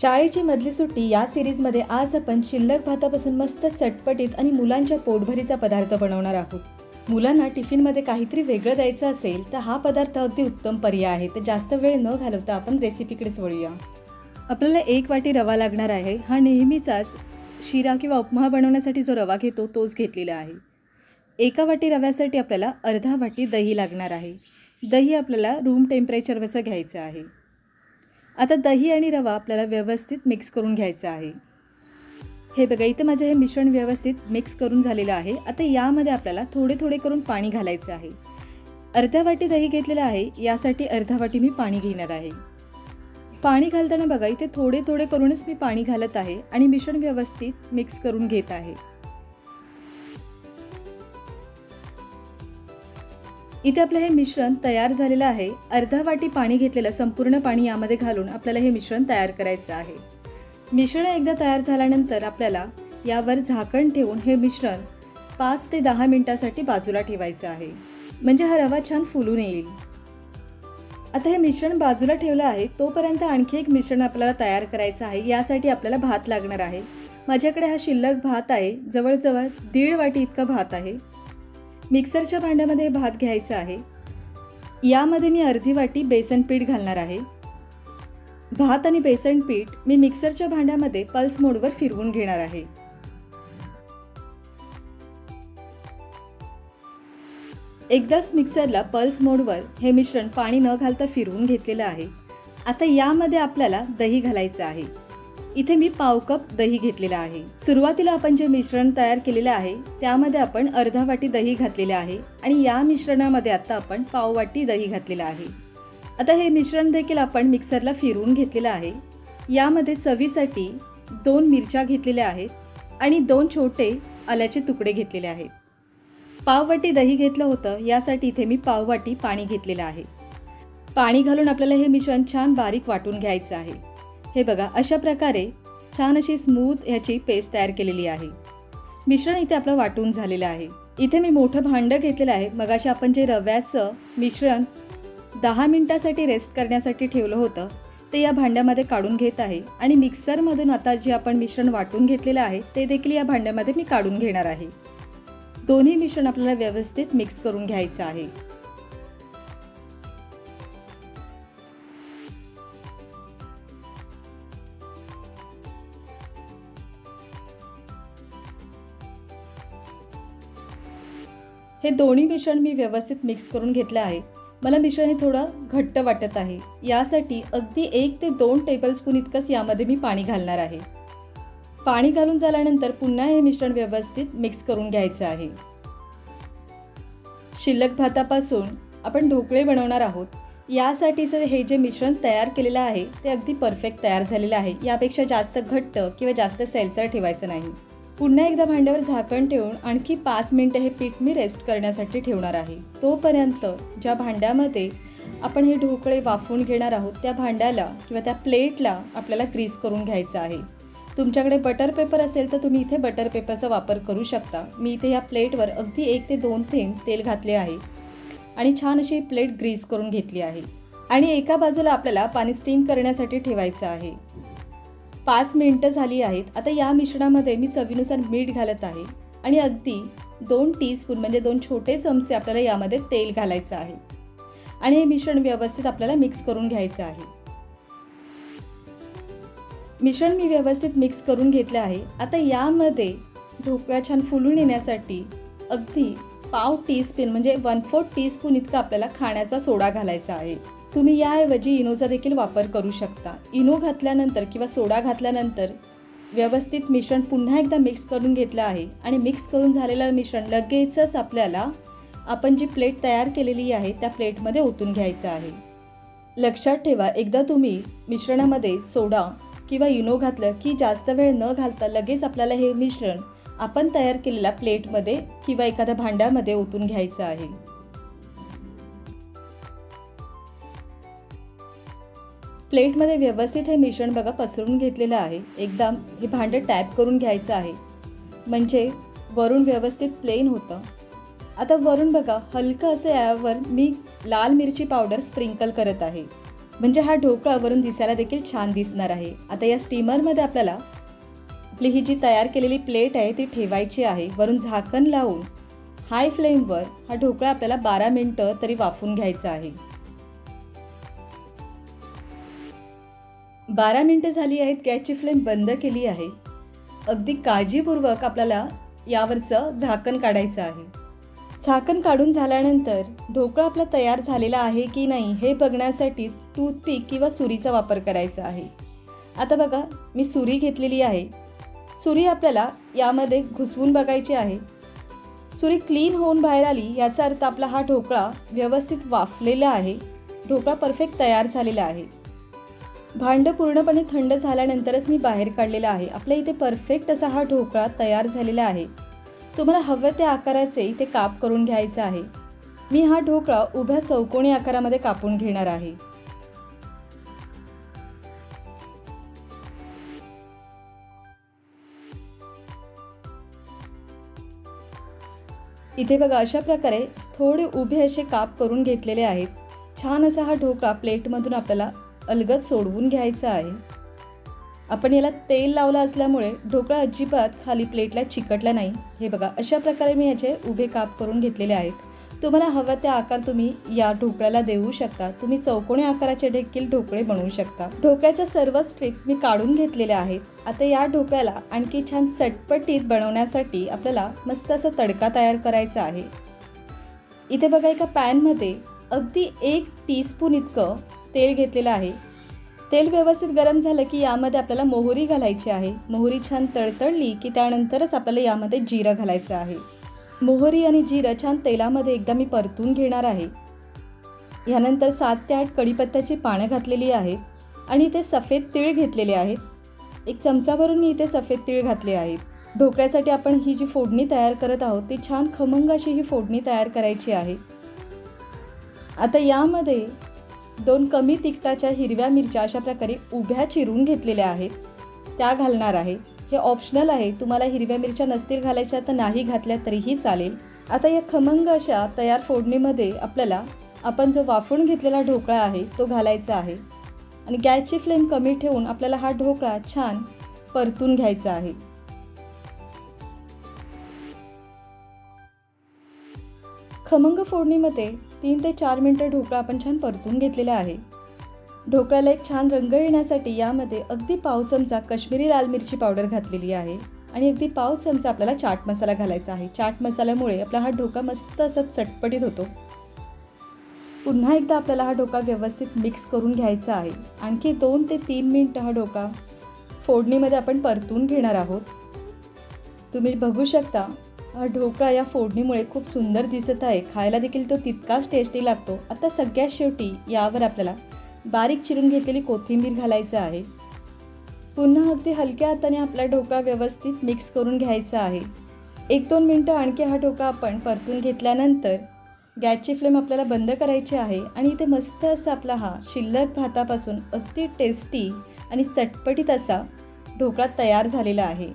शाळेची मधली सुट्टी या सिरीजमध्ये आज आपण शिल्लक भातापासून मस्त चटपटीत आणि मुलांच्या पोटभरीचा पदार्थ बनवणार आहोत. मुलांना टिफिनमध्ये काहीतरी वेगळं द्यायचं असेल तर हा पदार्थ अगदी उत्तम पर्याय आहे. तर जास्त वेळ न घालवता आपण रेसिपीकडेच वळूया. आपल्याला एक वाटी रवा लागणार आहे. हा नेहमीचाच शिरा किंवा उपमा बनवण्यासाठी जो रवा घेतो तोच घेतलेला आहे. एका वाटी रव्यासाठी आपल्याला अर्धा वाटी दही लागणार आहे. दही आपल्याला रूम टेम्परेचरवरचं घ्यायचं आहे. आता दही आणि रवा आपल्याला व्यवस्थित मिक्स करून घ्यायचा आहे. हे बघा इथं माझं हे मिश्रण व्यवस्थित मिक्स करून झालेलं आहे. आता यामध्ये आपल्याला थोडे थोडे करून पाणी घालायचं आहे. अर्ध्या वाटी दही घेतलेलं आहे यासाठी अर्धा वाटी मी पाणी घेणार आहे. पाणी घालताना बघा इथे थोडे थोडे करूनच मी पाणी घालत आहे आणि मिश्रण व्यवस्थित मिक्स करून घेत आहे. इथे आपलं हे मिश्रण तयार झालेलं आहे. अर्धा वाटी पाणी घेतलेलं संपूर्ण पाणी यामध्ये घालून आपल्याला हे मिश्रण तयार करायचं आहे. मिश्रण एकदा तयार झाल्यानंतर आपल्याला यावर झाकण ठेवून हे मिश्रण पाच ते दहा मिनटासाठी बाजूला ठेवायचं आहे. म्हणजे हा रवा छान फुलून येईल. आता हे मिश्रण बाजूला ठेवलं आहे. तोपर्यंत आणखी एक मिश्रण आपल्याला तयार करायचं आहे. यासाठी आपल्याला भात लागणार आहे. माझ्याकडे हा शिल्लक भात आहे. जवळजवळ दीड वाटी इतका भात आहे. मिक्सरच्या भांड्यामध्ये भात घ्यायचा आहे. यामध्ये मी अर्धी वाटी बेसन पीठ घालणार आहे. भात आणि बेसन पीठ मी मिक्सरच्या भांड्यामध्ये पल्स मोडवर फिरवून घेणार आहे. एकदाच मिक्सरला पल्स मोडवर हे मिश्रण पाणी न घालता फिरवून घेतलेलं आहे. आता यामध्ये आपल्याला दही घालायचं आहे. इथे मी पाव कप दही घेतलेला आहे. सुरुवातीला आपण जे मिश्रण तयार केलेलं आहे त्यामध्ये आपण अर्धा वाटी दही घातलेले आहे आणि या मिश्रणामध्ये आता आपण पाव वाटी दही घातलेलं आहे. आता हे मिश्रण देखील आपण मिक्सरला फिरवून घेतलेलं आहे. यामध्ये चवीसाठी दोन मिरच्या घेतलेल्या आहेत आणि दोन छोटे आल्याचे तुकडे घेतलेले आहेत. पाववाटी दही घेतलं होतं यासाठी इथे मी पाववाटी पाणी घेतलेलं आहे. पाणी घालून आपल्याला हे मिश्रण छान बारीक वाटून घ्यायचं आहे. हे बघा अशा प्रकारे छान अशी स्मूथ ह्याची पेस्ट तयार केलेली आहे. मिश्रण इथे आपलं वाटून झालेलं आहे. इथे मी मोठं भांडं घेतलेलं आहे. मगाशी आपण जे रव्याचं मिश्रण दहा मिनटासाठी रेस्ट करण्यासाठी ठेवलं होतं ते या भांड्यामध्ये काढून घेत आहे. आणि मिक्सरमधून आता जे आपण मिश्रण वाटून घेतलेलं आहे ते देखील या भांड्यामध्ये मी काढून घेणार आहे. दोन्ही मिश्रण आपल्याला व्यवस्थित मिक्स करून घ्यायचं आहे. हे दोन्ही मिश्रण मी व्यवस्थित मिक्स करून घेतलं आहे. मला मिश्रण हे थोडं घट्ट वाटत आहे. यासाठी अगदी एक ते दोन टेबलस्पून इतकंच यामध्ये मी पाणी घालणार आहे. पाणी घालून झाल्यानंतर पुन्हा हे मिश्रण व्यवस्थित मिक्स करून घ्यायचं आहे. शिल्लक भातापासून आपण ढोकळे बनवणार आहोत. यासाठीचं हे जे मिश्रण तयार केलेलं आहे ते अगदी परफेक्ट तयार झालेलं आहे. यापेक्षा जास्त घट्ट किंवा जास्त सैलसर ठेवायचं नाही. पुन्हा एकदा भांड्यावर झाकण ठेवून आणखी पाच मिनटं हे पीठ मी रेस्ट करण्यासाठी ठेवणार आहे. तोपर्यंत ज्या भांड्यामध्ये आपण हे ढोकळे वाफवून घेणार आहोत त्या भांड्याला किंवा त्या प्लेटला आपल्याला ग्रीस करून घ्यायचं आहे. तुमच्याकडे बटर पेपर असेल तर तुम्ही इथे बटर पेपरचा वापर करू शकता. मी इथे या प्लेटवर अगदी एक ते दोन थेंब तेल घातले आहे आणि छान अशी प्लेट ग्रीस करून घेतली आहे. आणि एका बाजूला आपल्याला पाणी स्टीम करण्यासाठी ठेवायचं आहे. पाच मिनटं झाली आहेत. आता या मिश्रणामध्ये मी चवीनुसार मीठ घालत आहे. आणि अगदी दोन टीस्पून म्हणजे दोन छोटे चमचे आपल्याला यामध्ये तेल घालायचं आहे. आणि हे मिश्रण व्यवस्थित आपल्याला मिक्स करून घ्यायचं आहे. मिश्रण मी व्यवस्थित मिक्स करून घेतलं आहे. आता यामध्ये ढोकळा छान फुलून येण्यासाठी अगदी पाव टीस्पून म्हणजे वन फोर्थ टीस्पून इतका आपल्याला खाण्याचा सोडा घालायचा आहे. तुम्ही याऐवजी इनोचा देखील वापर करू शकता. इनो घातल्यानंतर किंवा सोडा घातल्यानंतर व्यवस्थित मिश्रण पुन्हा एकदा मिक्स करून घेतलं आहे. आणि मिक्स करून झालेलं मिश्रण लगेचच आपल्याला आपण जी प्लेट तयार केलेली आहे त्या प्लेटमध्ये ओतून घ्यायचं आहे. लक्षात ठेवा एकदा तुम्ही मिश्रणामध्ये सोडा किंवा इनो घातलं की जास्त वेळ न घालता लगेच आपल्याला हे मिश्रण आपण तयार केलेल्या प्लेटमध्ये किंवा एखाद्या भांड्यामध्ये ओतून घ्यायचं आहे. प्लेटमध्ये व्यवस्थित हे मिश्रण बघा पसरून घेतलेलं आहे. एकदा हे भांडं टॅप करून घ्यायचं आहे. म्हणजे वरून व्यवस्थित प्लेन होतं. आता वरून बघा हलकं असं यावर मी लाल मिरची पावडर स्प्रिंकल करत आहे. म्हणजे हा ढोकळा वरून दिसायला देखील छान दिसणार आहे. आता या स्टीमरमध्ये आपल्याला आपली ही जी तयार केलेली प्लेट आहे ती ठेवायची आहे. वरून झाकण लावून हाय फ्लेमवर हा ढोकळा आपल्याला बारा मिनटं तरी वाफून घ्यायचा आहे. बारा मिनटं झाली आहेत गॅसची फ्लेम बंद केली आहे. अगदी काळजीपूर्वक आपल्याला यावरचं झाकण काढायचं आहे. झाकण काढून झाल्यानंतर ढोकळा आपला तयार झालेला आहे की नाही हे बघण्यासाठी टूथपिक किंवा सुरीचा वापर करायचा आहे. आता बघा मी सुरी घेतलेली आहे. सुरी आपल्याला यामध्ये घुसवून बघायची आहे. सुरी क्लीन होऊन बाहेर आली याचा अर्थ आपला हा ढोकळा व्यवस्थित वाफलेला आहे. ढोकळा परफेक्ट तयार झालेला आहे. भांडं पूर्णपणे थंड झाल्यानंतरच मी बाहेर काढलेला आहे. आपल्या इथे परफेक्ट असा हा ढोकळा तयार झालेला आहे. तुम्हाला हवं त्या आकाराचे इथे काप करून घ्यायचं आहे. मी हा ढोकळा उभ्या चौकोनी आकारामध्ये कापून घेणार आहे. इथे बघा अशा प्रकारे थोडे उभे असे काप करून घेतलेले आहेत. छान असा हा ढोकळा प्लेटमधून आपल्याला अलगद सोडवून घ्यायचा आहे. आपण याला तेल लावलं असल्यामुळे ढोकळा अजिबात खाली प्लेटला चिकटला नाही. हे बघा अशा प्रकारे मी याचे उभे काप करून घेतलेले आहेत. तुम्हाला हवा त्या आकार तुम्ही या ढोकळ्याला देऊ शकता. तुम्ही चौकोनी आकाराचे देखील ढोकळे बनवू शकता. ढोकळ्याच्या सर्व स्ट्रिप्स मी काढून घेतलेल्या आहेत. आता या ढोकळ्याला आणखी छान चटपटीत बनवण्यासाठी आपल्याला मस्त असा तडका तयार करायचा आहे. इथे बघा एका पॅनमध्ये अगदी एक टीस्पून इतकं तेल घेतलेलं आहे. तेल व्यवस्थित गरम झालं की यामध्ये आपल्याला मोहरी घालायची आहे. मोहरी छान तळतळली की त्यानंतरच आपल्याला यामध्ये जिरं घालायचं आहे. मोहरी आणि जिरं छान तेलामध्ये एकदा मी परतून घेणार आहे. यानंतर सात ते आठ कढीपत्त्याची पानं घातलेली आहेत आणि इथे सफेद तीळ घेतलेले आहेत. एक चमचाभरून मी इथे सफेद तीळ घातले आहेत. ढोकळ्यासाठी आपण ही जी फोडणी तयार करत आहोत ती छान खमंग अशी ही फोडणी तयार करायची आहे. आता यामध्ये दोन कमी तिखटाच्या हिरव्या मिरच्या अशा प्रकारे उभ्या चिरून घेतलेल्या आहेत. त्या घालणार आहे. हे ऑप्शनल आहे. तुम्हाला हिरव्या मिरच्या नसतील घालायच्या तर नाही घातल्या तरीही चालेल. आता या खमंग अशा तयार फोडणीमध्ये आपल्याला आपण जो वाफून घेतलेला ढोकळा आहे तो घालायचा आहे. आणि गॅसची फ्लेम कमी ठेवून आपल्याला हा ढोकळा छान परतून घ्यायचा आहे. खमंग फोडणीमध्ये तीन ते चार मिनटं ढोकळा आपण छान परतून घेतलेला आहे. ढोकळ्याला एक छान रंग येण्यासाठी यामध्ये अगदी पाव चमचा कश्मीरी लाल मिरची पावडर घातलेली आहे आणि अगदी पाव चमचा आपल्याला चाट मसाला घालायचा आहे. चाट मसाल्यामुळे आपला हा ढोका मस्त असा चटपटीत होतो. पुन्हा एकदा आपल्याला हा ढोका व्यवस्थित मिक्स करून घ्यायचा आहे. आणखी दोन ते तीन मिनटं हा ढोका फोडणीमध्ये आपण परतून घेणार आहोत. तुम्ही बघू शकता ढोकळा या फोडणीमुळे खूप सुंदर दिसत आहे. खायला देखील तो तितकाच टेस्टी लागतो. आता सगळ्यात शेवटी यावर आपल्याला बारीक चिरून घेतलेली कोथिंबीर घालायचं आहे. पुन्हा अगदी हलक्या हाताने आपला ढोकळा व्यवस्थित मिक्स करून घ्यायचा आहे. एक दोन मिनटं आणखी हा ढोका आपण परतून घेतल्यानंतर गॅसची फ्लेम आपल्याला बंद करायची आहे आणि इथे मस्त असा आपला हा शिल्लक भातापासून अगदी टेस्टी आणि चटपटीत असा ढोकळा तयार झालेला आहे.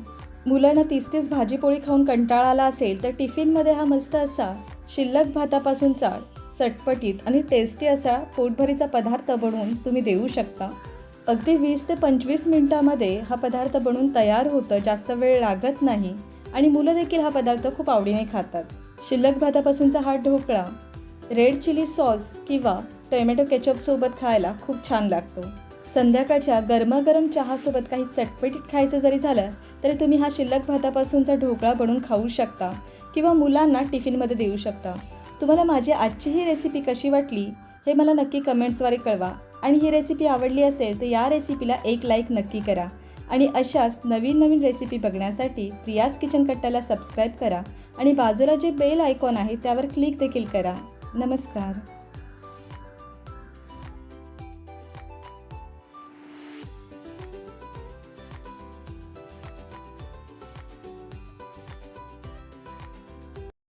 मुलांना तीस तीस भाजीपोळी खाऊन कंटाळा आला असेल तर टिफिनमध्ये हा मस्त असा शिल्लक भातापासून चाळ चटपटीत आणि टेस्टी असा पोटभरीचा पदार्थ बनवून तुम्ही देऊ शकता. अगदी वीस ते पंचवीस मिनटामध्ये हा पदार्थ बनवून तयार होतं जास्त वेळ लागत नाही आणि मुलं देखील हा पदार्थ खूप आवडीने खातात. शिल्लक भातापासूनचा हा ढोकळा रेड चिली सॉस किंवा टोमॅटो केचपसोबत खायला खूप छान लागतो. संध्याकाळच्या गरमागरम चहासोबत काही चटपटीत खायचं जरी झालं तरी तुम्ही हा शिल्लक भातापासूनचा ढोकळा बनवून खाऊ शकता किंवा मुलांना टिफिनमध्ये देऊ शकता. तुम्हाला माझी आजची ही रेसिपी कशी वाटली हे मला नक्की कमेंट्सद्वारे कळवा. आणि ही रेसिपी आवडली असेल तर या रेसिपीला एक लाईक नक्की करा. आणि अशाच नवीन नवीन रेसिपी बघण्यासाठी प्रियाज किचन कट्टाला सबस्क्राईब करा. आणि बाजूला जे बेल आयकॉन आहे त्यावर क्लिक देखील करा. नमस्कार.